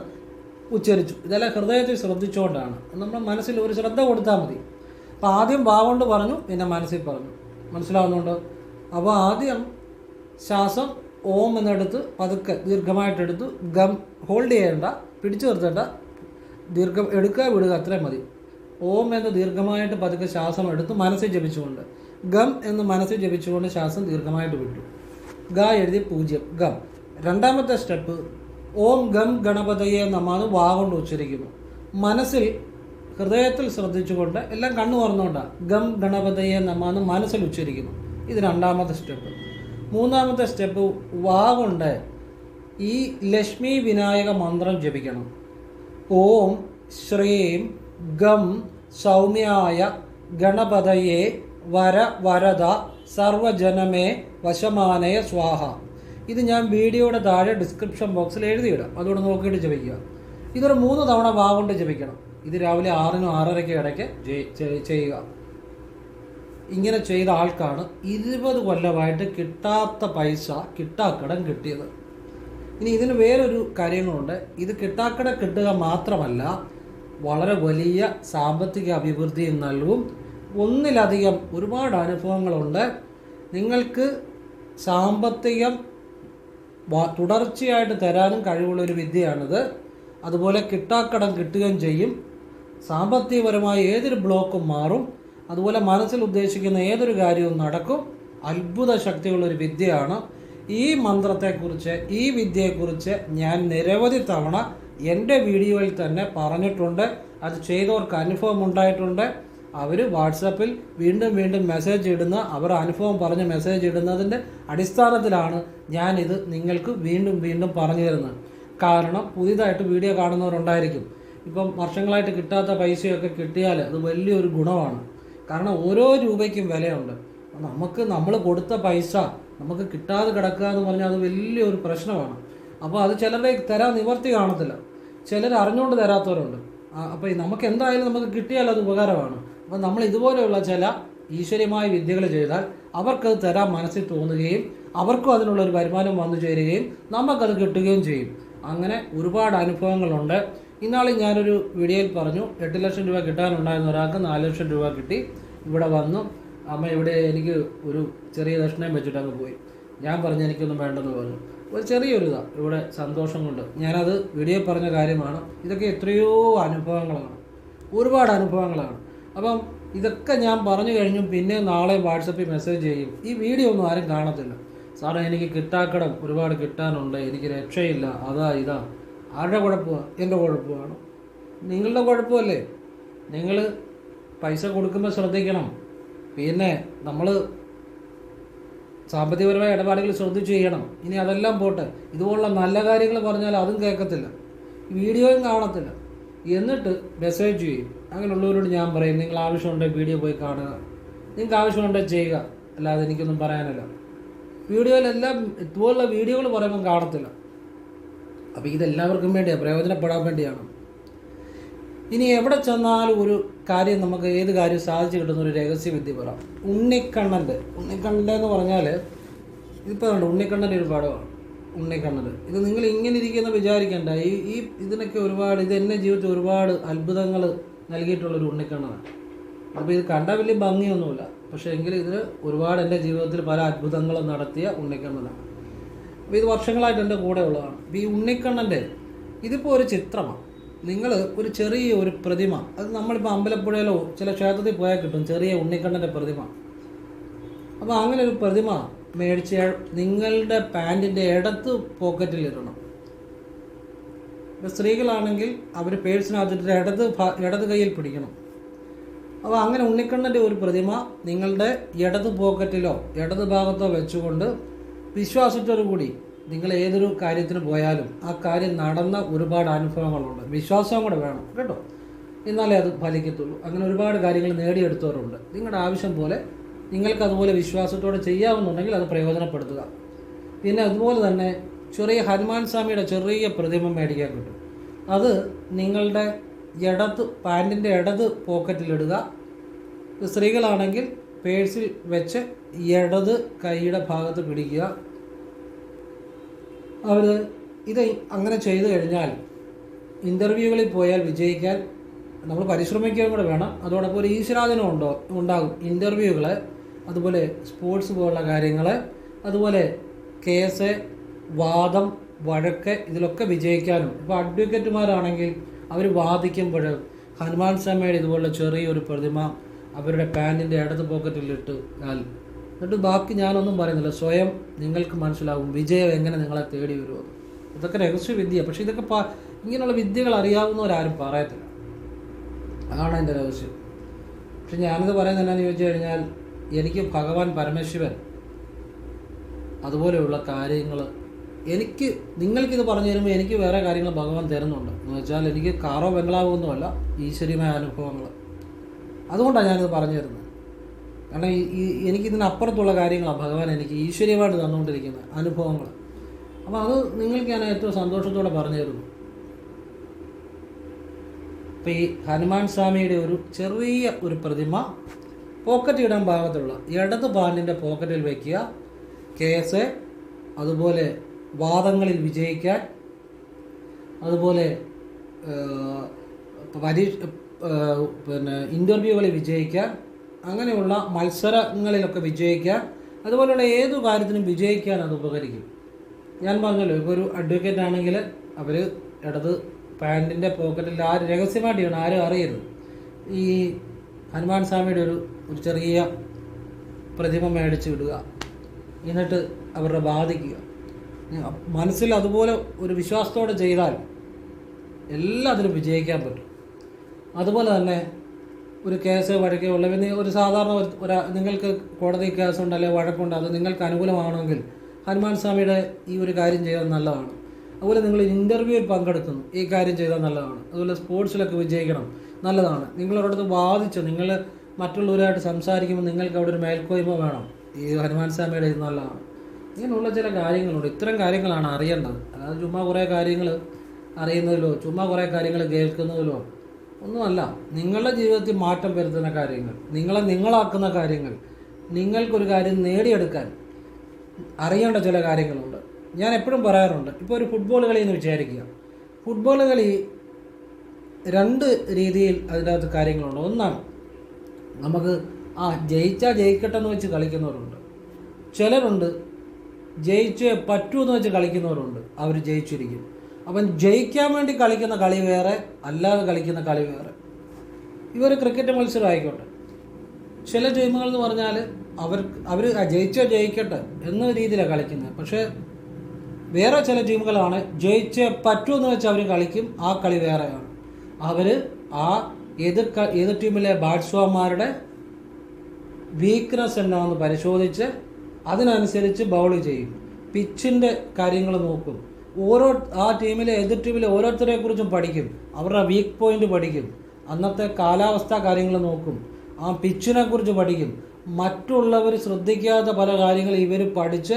ഉച്ചരിച്ചു. ഇതെല്ലാം ഹൃദയത്തിൽ ശ്രദ്ധിച്ചുകൊണ്ടാണ്. നമ്മുടെ മനസ്സിൽ ഒരു ശ്രദ്ധ കൊടുത്താൽ മതി. അപ്പോൾ ആദ്യം കൊണ്ട് പറഞ്ഞു പിന്നെ മനസ്സിൽ പറഞ്ഞു. മനസ്സിലാവുന്നുണ്ട്? അപ്പോൾ ആദ്യം ശ്വാസം ഓം എന്നെടുത്ത് പതുക്കെ ദീർഘമായിട്ടെടുത്ത് ഗം ഹോൾഡ് ചെയ്യേണ്ട പിടിച്ചു നിർത്തേണ്ട. ദീർഘം എടുക്കുക വിടുക അത്രയും മതി. ഓം എന്ന് ദീർഘമായിട്ട് പതുക്കെ ശ്വാസം എടുത്ത് മനസ്സിൽ ജപിച്ചുകൊണ്ട്. ഗം എന്ന് മനസ്സിൽ ജപിച്ചുകൊണ്ട് ശ്വാസം ദീർഘമായിട്ട് വിട്ടു. ഗ എഴുതി പൂജ്യം. ഗം. രണ്ടാമത്തെ സ്റ്റെപ്പ് ഓം ഗം ഗണപതയെ നമ്മാണ് വാ കൊണ്ട് ഉച്ചരിക്കുന്നു. മനസ്സിൽ ഹൃദയത്തിൽ ശ്രദ്ധിച്ചുകൊണ്ട് എല്ലാം കണ്ണു തുറന്നുകൊണ്ടാണ് ഗം ഗണപതയെ നമ്മാണ് മനസ്സിൽ ഉച്ചരിക്കുന്നു. ഇത് രണ്ടാമത്തെ സ്റ്റെപ്പ്. മൂന്നാമത്തെ സ്റ്റെപ്പ് വാ കൊണ്ട് ഈ ലക്ഷ്മി വിനായക മന്ത്രം ജപിക്കണം. ഓം ശ്രീം ഗം സൗമ്യായ ഗണപതയെ വര വരദ സർവജനമേ വശമാനയ സ്വാഹ. ഇത് ഞാൻ വീഡിയോയുടെ താഴെ ഡിസ്ക്രിപ്ഷൻ ബോക്സിൽ എഴുതിയിടാം. അതുകൊണ്ട് നോക്കിയിട്ട് ജപിക്കുക. ഇതൊരു മൂന്ന് തവണ വാ കൊണ്ട് ജപിക്കണം. ഇത് രാവിലെ ആറിനും ആറരയ്ക്കും ഇടയ്ക്ക് ചെയ്യുക. ഇങ്ങനെ ചെയ്ത ആൾക്കാണ് ഇരുപത് കൊല്ലമായിട്ട് കിട്ടാത്ത പൈസ കിട്ടാക്കടം കിട്ടിയത്. ഇനി ഇതിന് വേറൊരു കാര്യങ്ങളുണ്ട്. ഇത് കിട്ടാക്കട കിട്ടുക മാത്രമല്ല വളരെ വലിയ സാമ്പത്തിക അഭിവൃദ്ധി നൽകും. ഒന്നിലധികം ഒരുപാട് അനുഭവങ്ങളുണ്ട്. നിങ്ങൾക്ക് സാമ്പത്തികം തുടർച്ചയായിട്ട് തരാനും കഴിവുള്ള ഒരു വിദ്യയാണിത്. അതുപോലെ കിട്ടാക്കടം കിട്ടുകയും ചെയ്യും. സാമ്പത്തികപരമായ ഏതൊരു ബ്ലോക്കും മാറും. അതുപോലെ മനസ്സിൽ ഉദ്ദേശിക്കുന്ന ഏതൊരു കാര്യവും നടക്കും. അത്ഭുത ശക്തിയുള്ളൊരു വിദ്യയാണ്. ഈ മന്ത്രത്തെക്കുറിച്ച് ഈ വിദ്യയെക്കുറിച്ച് ഞാൻ നിരവധി തവണ എന്റെ വീഡിയോയിൽ തന്നെ പറഞ്ഞിട്ടുണ്ട്. അത് ചെയ്തവർക്ക് അനുഭവം ഉണ്ടായിട്ടുണ്ട്. അവർ വാട്സപ്പിൽ വീണ്ടും വീണ്ടും മെസ്സേജ് ഇടുന്ന അവർ അനുഭവം പറഞ്ഞ് മെസ്സേജ് ഇടുന്നതിന്റെ അടിസ്ഥാനത്തിലാണ് ഞാനിത് നിങ്ങൾക്ക് വീണ്ടും വീണ്ടും പറഞ്ഞു തരുന്നത്. കാരണം പുതിയതായിട്ട് വീഡിയോ കാണുന്നവരുണ്ടായിരിക്കും. ഇപ്പം വർഷങ്ങളായിട്ട് കിട്ടാത്ത പൈസയൊക്കെ കിട്ടിയാൽ അത് വലിയൊരു ഗുണമാണ്. കാരണം ഓരോ രൂപയ്ക്കും വിലയുണ്ട്. നമുക്ക് നമ്മൾ കൊടുത്ത പൈസ നമുക്ക് കിട്ടാതെ കിടക്കുക എന്ന് പറഞ്ഞാൽ അത് വലിയൊരു പ്രശ്നമാണ്. അപ്പോൾ അത് ചിലരുടെ തരാൻ നിവർത്തി കാണത്തില്ല. ചിലർ അറിഞ്ഞുകൊണ്ട് തരാത്തവരുണ്ട്. അപ്പോൾ നമുക്ക് എന്തായാലും നമുക്ക് കിട്ടിയാൽ അത് ഉപകാരമാണ്. അപ്പോൾ നമ്മൾ ഇതുപോലെയുള്ള ചില ഈശ്വര്യമായ വിദ്യകൾ ചെയ്താൽ അവർക്കത് തരാൻ മനസ്സിൽ തോന്നുകയും അവർക്കും അതിനുള്ള ഒരു വരുമാനം വന്നു ചേരുകയും നമുക്കത് കിട്ടുകയും ചെയ്യും. അങ്ങനെ ഒരുപാട് അനുഭവങ്ങളുണ്ട്. ഇന്നാളിൽ ഞാനൊരു വീഡിയോയിൽ പറഞ്ഞു എട്ട് ലക്ഷം രൂപ കിട്ടാനുണ്ടായിരുന്ന ഒരാൾക്ക് നാല് ലക്ഷം രൂപ കിട്ടി. ഇവിടെ വന്നു. അമ്മ ഇവിടെ എനിക്ക് ഒരു ചെറിയ ദക്ഷിണയും വെച്ചിട്ട് അങ്ങ് പോയി. ഞാൻ പറഞ്ഞു എനിക്കൊന്നും വേണ്ടെന്ന് പറഞ്ഞു. ഒരു ചെറിയൊരു ഇതാണ് ഇവിടെ സന്തോഷം കൊണ്ട്. ഞാനത് വീഡിയോ പറഞ്ഞ കാര്യമാണ്. ഇതൊക്കെ എത്രയോ അനുഭവങ്ങളാണ്. ഒരുപാട് അനുഭവങ്ങളാണ്. അപ്പം ഇതൊക്കെ ഞാൻ പറഞ്ഞു കഴിഞ്ഞു പിന്നെ നാളെ വാട്സപ്പിൽ മെസ്സേജ് ചെയ്യും. ഈ വീഡിയോ ഒന്നും ആരും കാണത്തില്ല. സാറേ എനിക്ക് കിട്ടാക്കടം ഒരുപാട് കിട്ടാനുണ്ട്. എനിക്ക് രക്ഷയില്ല. അതാ ഇതാ. ആരുടെ കുഴപ്പമാണ് എന്റെ കുഴപ്പമാണ്. നിങ്ങളുടെ കുഴപ്പമല്ലേ? നിങ്ങൾ പൈസ കൊടുക്കുമ്പോൾ ശ്രദ്ധിക്കണം. പിന്നെ നമ്മൾ സാമ്പത്തികപരമായ ഇടപാടുകൾ ശ്രദ്ധിച്ചു ചെയ്യണം. ഇനി അതെല്ലാം പോട്ടെ. ഇതുപോലുള്ള നല്ല കാര്യങ്ങൾ പറഞ്ഞാൽ അതും കേൾക്കത്തില്ല. വീഡിയോയും കാണത്തില്ല. എന്നിട്ട് മെസ്സേജ് ചെയ്യും. അങ്ങനെയുള്ളവരോട് ഞാൻ പറയും നിങ്ങൾ ആവശ്യമുണ്ടെങ്കിൽ വീഡിയോ പോയി കാണുക. നിങ്ങൾക്ക് ആവശ്യമുണ്ടെങ്കിൽ ചെയ്യുക. അല്ലാതെ എനിക്കൊന്നും പറയാനില്ല. വീഡിയോയിലെല്ലാം ഇതുപോലുള്ള വീഡിയോകൾ പറയുമ്പം കാണത്തില്ല. അപ്പോൾ ഇതെല്ലാവർക്കും വേണ്ടിയാണ് പ്രയോജനപ്പെടാൻ വേണ്ടിയാണ്. ഇനി എവിടെ ചെന്നാലും ഒരു കാര്യം നമുക്ക് ഏത് കാര്യം സാധിച്ചു കിട്ടുന്ന ഒരു രഹസ്യവിദ്യ പറയാം ഉണ്ണിക്കണ്ണന്റെ ഉണ്ണിക്കണ്ണന്റെ എന്ന് പറഞ്ഞാൽ ഇതിപ്പോൾ ഉണ്ട് ഉണ്ണിക്കണ്ണന്റെ ഒരു പടമാണ് ഉണ്ണിക്കണ്ണൻ ഇത് നിങ്ങൾ ഇങ്ങനെ ഇരിക്കുന്ന വിചാരിക്കേണ്ട. ഈ ഈ ഇതിനൊക്കെ ഒരുപാട് ഇത് എന്നെ ജീവിതത്തിൽ ഒരുപാട് അത്ഭുതങ്ങൾ നൽകിയിട്ടുള്ളൊരു ഉണ്ണിക്കണ്ണനാണ് അപ്പോൾ ഇത് കണ്ടാൽ വലിയ ഭംഗിയൊന്നുമില്ല. പക്ഷേ എങ്കിൽ ഇത് ഒരുപാട് എന്റെ ജീവിതത്തിൽ പല അത്ഭുതങ്ങളും നടത്തിയ ഉണ്ണിക്കണ്ണനാണ് അപ്പോൾ ഇത് വർഷങ്ങളായിട്ട് എന്റെ കൂടെ ഉള്ളതാണ്. അപ്പോൾ ഈ ഉണ്ണിക്കണ്ണന്റെ ഇതിപ്പോൾ ഒരു ചിത്രമാണ് നിങ്ങൾ ഒരു ചെറിയ ഒരു പ്രതിമ അത് നമ്മളിപ്പോൾ അമ്പലപ്പുഴയിലോ ചില ക്ഷേത്രത്തിൽ പോയാൽ കിട്ടും ചെറിയ ഉണ്ണിക്കണ്ണന്റെ പ്രതിമ. അപ്പോൾ അങ്ങനെ ഒരു പ്രതിമ മേടിച്ച് നിങ്ങളുടെ പാന്റിന്റെ ഇടത്ത് പോക്കറ്റിൽ ഇടണം. ഇപ്പോൾ സ്ത്രീകളാണെങ്കിൽ അവർ പേഴ്സിനകത്തിട്ട് ഇടത് ഇടത് കയ്യിൽ പിടിക്കണം. അപ്പോൾ അങ്ങനെ ഉണ്ണിക്കണ്ണന്റെ ഒരു പ്രതിമ നിങ്ങളുടെ ഇടത് പോക്കറ്റിലോ ഇടത് ഭാഗത്തോ വെച്ചുകൊണ്ട് വിശ്വാസത്തോടു കൂടി നിങ്ങൾ ഏതൊരു കാര്യത്തിന് പോയാലും ആ കാര്യം നടന്ന ഒരുപാട് അനുഭവങ്ങളുണ്ട്. വിശ്വാസവും കൂടെ വേണം കേട്ടോ? എന്നാലേ അത് ഫലിക്കത്തുള്ളൂ. അങ്ങനെ ഒരുപാട് കാര്യങ്ങൾ നേടിയെടുത്തവരുണ്ട്. നിങ്ങളുടെ ആവശ്യം പോലെ നിങ്ങൾക്ക് അതുപോലെ വിശ്വാസത്തോടെ ചെയ്യാവുന്നുണ്ടെങ്കിൽ അത് പ്രയോജനപ്പെടുത്തുക. പിന്നെ അതുപോലെ തന്നെ ചെറിയ ഹനുമാൻ സ്വാമിയുടെ ചെറിയ പ്രതിമ മേടിക്കാൻ കിട്ടും അത് നിങ്ങളുടെ ഇടത് പാന്റിന്റെ ഇടത് പോക്കറ്റിലിടുക സ്ത്രീകളാണെങ്കിൽ പേഴ്സിൽ വെച്ച് ഇടത് കൈയുടെ ഭാഗത്ത് പിടിക്കുക. അവർ ഇത് അങ്ങനെ ചെയ്തു കഴിഞ്ഞാൽ ഇന്റർവ്യൂകളിൽ പോയാൽ വിജയിക്കാൻ നമ്മൾ പരിശ്രമിക്കുകയും കൂടെ വേണം. അതോടൊപ്പം ഒരു ഈശ്വരാധനം ഉണ്ടോ ഉണ്ടാകും. ഇന്റർവ്യൂകൾ അതുപോലെ സ്പോർട്സ് പോലുള്ള കാര്യങ്ങൾ അതുപോലെ കേസ് വാദം വഴക്ക് ഇതിലൊക്കെ വിജയിക്കാനും ഇപ്പോൾ അഡ്വക്കേറ്റുമാരാണെങ്കിൽ അവർ വാദിക്കുമ്പോൾ ഹനുമാൻ സ്വാമിയുടെ ഇതുപോലുള്ള ചെറിയൊരു പ്രതിമ അവരുടെ പാന്റിന്റെ ഇടത് പോക്കറ്റിലിട്ട് എന്നിട്ട് ബാക്കി ഞാനൊന്നും പറയുന്നില്ല. സ്വയം നിങ്ങൾക്ക് മനസ്സിലാവും വിജയം എങ്ങനെ നിങ്ങളെ തേടി വരുമെന്ന്. ഇതൊക്കെ രഹസ്യവിദ്യ പക്ഷെ ഇതൊക്കെ ഇങ്ങനെയുള്ള വിദ്യകൾ അറിയാവുന്നവരാരും പറയത്തില്ല. അതാണ് എന്റെ രഹസ്യം. പക്ഷെ ഞാനിത് പറയുന്നത് എന്നാന്ന് ചോദിച്ചു കഴിഞ്ഞാൽ എനിക്ക് ഭഗവാൻ പരമശിവൻ അതുപോലെയുള്ള കാര്യങ്ങൾ എനിക്ക് നിങ്ങൾക്കിത് പറഞ്ഞു തരുമ്പോൾ എനിക്ക് വേറെ കാര്യങ്ങൾ ഭഗവാൻ തരുന്നുണ്ട്. എന്ന് വെച്ചാൽ എനിക്ക് കാറോ ബംഗ്ലാവോ ഒന്നുമല്ല ഈശ്വരീയമായ അനുഭവങ്ങൾ അതുകൊണ്ടാണ് ഞാനിത് പറഞ്ഞു തരുന്നത്. കാരണം ഈ എനിക്കിതിനപ്പുറത്തുള്ള കാര്യങ്ങളാണ് ഭഗവാൻ എനിക്ക് ഈശ്വര്യമായിട്ട് തന്നുകൊണ്ടിരിക്കുന്നത് അനുഭവങ്ങൾ അപ്പോൾ അത് നിങ്ങൾക്ക് ഞാൻ ഏറ്റവും സന്തോഷത്തോടെ പറഞ്ഞു തരുന്നു അപ്പോൾ ഈ ഹനുമാൻ സ്വാമിയുടെ ഒരു ചെറിയ ഒരു പ്രതിമ പോക്കറ്റ് ഇടാൻ ഭാഗത്തുള്ള ഇടത് പാലിന്റെ പോക്കറ്റിൽ വയ്ക്കുക കേസ് അതുപോലെ വാദങ്ങളിൽ വിജയിക്കാൻ അതുപോലെ പരീക്ഷ പിന്നെ ഇന്റർവ്യൂകളിൽ വിജയിക്കാൻ അങ്ങനെയുള്ള മത്സരങ്ങളിലൊക്കെ വിജയിക്കാൻ അതുപോലെയുള്ള ഏതു കാര്യത്തിനും വിജയിക്കാൻ അത് ഉപകരിക്കും. ഞാൻ പറഞ്ഞല്ലോ ഇപ്പോൾ ഒരു അഡ്വക്കേറ്റ് ആണെങ്കിൽ അവർ ഇടത് പാന്റിന്റെ പോക്കറ്റിൽ ആര് രഹസ്യമായിട്ടാണ് ആരും അറിയരുത്. ഈ ഹനുമാൻ സ്വാമിയുടെ ഒരു ഒരു ചെറിയ പ്രതിമ മേടിച്ച് വിടുക എന്നിട്ട് അവരുടെ ബാധിക്കുക. മനസ്സിൽ അതുപോലെ ഒരു വിശ്വാസത്തോടെ ചെയ്താൽ എല്ലാത്തിനും വിജയിക്കാൻ പറ്റും. അതുപോലെ തന്നെ ഒരു കേസ് വഴക്കേ ഉള്ളു. പിന്നെ ഒരു സാധാരണ ഒരു നിങ്ങൾക്ക് കോടതി കേസുണ്ട് അല്ലെങ്കിൽ വഴക്കുണ്ട്? അത് നിങ്ങൾക്ക് അനുകൂലമാണെങ്കിൽ ഹനുമാൻ സ്വാമിയുടെ ഈ ഒരു കാര്യം ചെയ്താൽ നല്ലതാണ്. അതുപോലെ നിങ്ങൾ ഇന്റർവ്യൂവിൽ പങ്കെടുക്കുന്നു. ഈ കാര്യം ചെയ്താൽ നല്ലതാണ്. അതുപോലെ സ്പോർട്സിലൊക്കെ വിജയിക്കണം. നല്ലതാണ്. നിങ്ങളൊരിടത്ത് വാദിച്ചു നിങ്ങൾ മറ്റുള്ളവരുമായിട്ട് സംസാരിക്കുമ്പോൾ നിങ്ങൾക്ക് അവിടെ ഒരു മേൽക്കോയ്മ വേണം. ഈ ഹനുമാൻ സ്വാമിയുടെ ഇത് നല്ലതാണ്. ഇങ്ങനെയുള്ള ചില കാര്യങ്ങളുണ്ട്. ഇത്തരം കാര്യങ്ങളാണ് അറിയേണ്ടത്. അതായത് ചുമ്മാ കുറേ കാര്യങ്ങൾ അറിയുന്നതിലോ ചുമ്മാ കുറേ കാര്യങ്ങൾ കേൾക്കുന്നതിലോ ഒന്നുമല്ല നിങ്ങളുടെ ജീവിതത്തിൽ മാറ്റം വരുത്തുന്ന കാര്യങ്ങൾ നിങ്ങളെ നിങ്ങളാക്കുന്ന കാര്യങ്ങൾ നിങ്ങൾക്കൊരു കാര്യം നേടിയെടുക്കാൻ അറിയേണ്ട ചില കാര്യങ്ങളുണ്ട്. ഞാൻ എപ്പോഴും പറയാറുണ്ട് ഇപ്പോൾ ഒരു ഫുട്ബോൾ കളി എന്ന് വിചാരിക്കുക. ഫുട്ബോൾ കളി രണ്ട് രീതിയിൽ അതിനകത്ത് കാര്യങ്ങളുണ്ട്. ഒന്നാണ് നമുക്ക് ആ ജയിച്ചാൽ ജയിക്കട്ടെ എന്ന് വെച്ച് കളിക്കുന്നവരുണ്ട്. ചിലരുണ്ട് ജയിച്ചേ പറ്റൂ എന്ന് വെച്ച് കളിക്കുന്നവരുണ്ട്. അവർ ജയിച്ചിരിക്കും. അപ്പം ജയിക്കാൻ വേണ്ടി കളിക്കുന്ന കളി വേറെ അല്ലാതെ കളിക്കുന്ന കളി വേറെ. ഇവർ ക്രിക്കറ്റ് മത്സരം ആയിക്കോട്ടെ ചില ടീമുകൾ എന്ന് പറഞ്ഞാൽ അവർ അവർ ജയിച്ചോ ജയിക്കട്ടെ എന്ന രീതിയിലാണ് കളിക്കുന്നത്. പക്ഷേ വേറെ ചില ടീമുകളാണ് ജയിച്ചേ പറ്റൂ എന്ന് വെച്ച് അവർ കളിക്കും ആ കളി വേറെയാണ്. അവർ ആ എതിർ എതിർ ടീമിലെ ബാറ്റ്സ്മാന്മാരുടെ വീക്ക്നെസ് എന്താണെന്ന് പരിശോധിച്ച് അതിനനുസരിച്ച് ബൗൾ ചെയ്യും. പിച്ചിന്റെ കാര്യങ്ങൾ നോക്കും. ഓരോ ആ ടീമിലെ എതിർ ടീമിലെ ഓരോരുത്തരെ കുറിച്ചും പഠിക്കും. അവരുടെ വീക്ക് പോയിന്റ് പഠിക്കും. അന്നത്തെ കാലാവസ്ഥ കാര്യങ്ങൾ നോക്കും. ആ പിച്ചിനെ കുറിച്ച് പഠിക്കും. മറ്റുള്ളവർ ശ്രദ്ധിക്കാത്ത പല കാര്യങ്ങൾ ഇവർ പഠിച്ച്